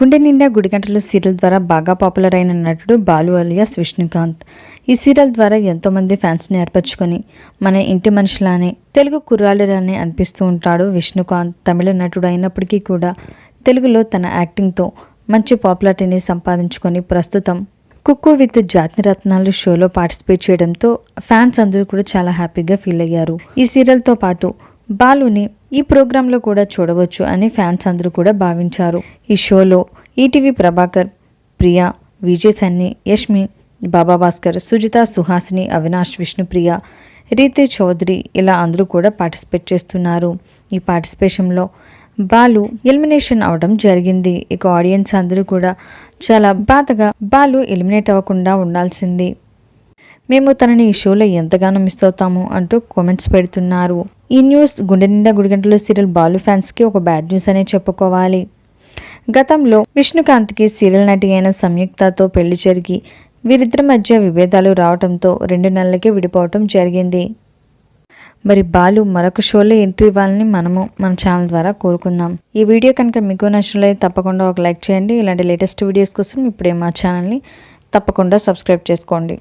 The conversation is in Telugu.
గుండె నిండా గుడిగంటలు సీరియల్ ద్వారా బాగా పాపులర్ అయిన నటుడు బాలు అలియాస్ విష్ణుకాంత్. ఈ సీరియల్ ద్వారా ఎంతోమంది ఫ్యాన్స్ని ఏర్పరచుకొని మన ఇంటి మనుషులానే తెలుగు కుర్రాళ్ళలానే అనిపిస్తూ ఉంటాడు విష్ణుకాంత్. తమిళ నటుడు అయినప్పటికీ కూడా తెలుగులో తన యాక్టింగ్తో మంచి పాపులారిటీని సంపాదించుకొని ప్రస్తుతం కుక్కు విత్ జాతి రత్నాలు షోలో పార్టిసిపేట్ చేయడంతో ఫ్యాన్స్ అందరూ కూడా చాలా హ్యాపీగా ఫీల్ అయ్యారు. ఈ సీరియల్తో పాటు బాలుని ఈ ప్రోగ్రాంలో కూడా చూడవచ్చు అని ఫ్యాన్స్ అందరూ కూడా భావించారు. ఈ షోలో ఈటీవీ ప్రభాకర్ ప్రియా విజయ్ సన్ని యష్మి బాబా భాస్కర్ సుజిత సుహాసిని అవినాష్ విష్ణుప్రియ రీతి చౌదరి ఇలా అందరూ కూడా పార్టిసిపేట్ చేస్తున్నారు. ఈ పార్టిసిపేషన్లో బాలు ఎలిమినేషన్ అవడం జరిగింది. ఇక ఆడియన్స్ అందరూ కూడా చాలా బాధగా బాలు ఎలిమినేట్ అవ్వకుండా ఉండాల్సింది. మేము తనని ఈ షోలో ఎంతగానో మిస్ అవుతాము అంటూ కామెంట్స్ పెడుతున్నారు. ఈ న్యూస్ గుండె నిండా గుడిగంటల సీరియల్ బాలు ఫ్యాన్స్కి ఒక బ్యాడ్ న్యూస్ అనే చెప్పుకోవాలి. గతంలో విష్ణుకాంత్కి సీరియల్ నటి అయిన సంయుక్తతో పెళ్ళి జరిగి వీరిద్దరి మధ్య విభేదాలు రావడంతో రెండు నెలలకే విడిపోవటం జరిగింది. మరి బాలు మరొక షోలో ఎంట్రీ ఇవ్వాలని మనము మన ఛానల్ ద్వారా కోరుకుందాం. ఈ వీడియో కనుక మీకు నచ్చినట్లయితే తప్పకుండా ఒక లైక్ చేయండి. ఇలాంటి లేటెస్ట్ వీడియోస్ కోసం ఇప్పుడే మా ఛానల్ని తప్పకుండా సబ్స్క్రైబ్ చేసుకోండి.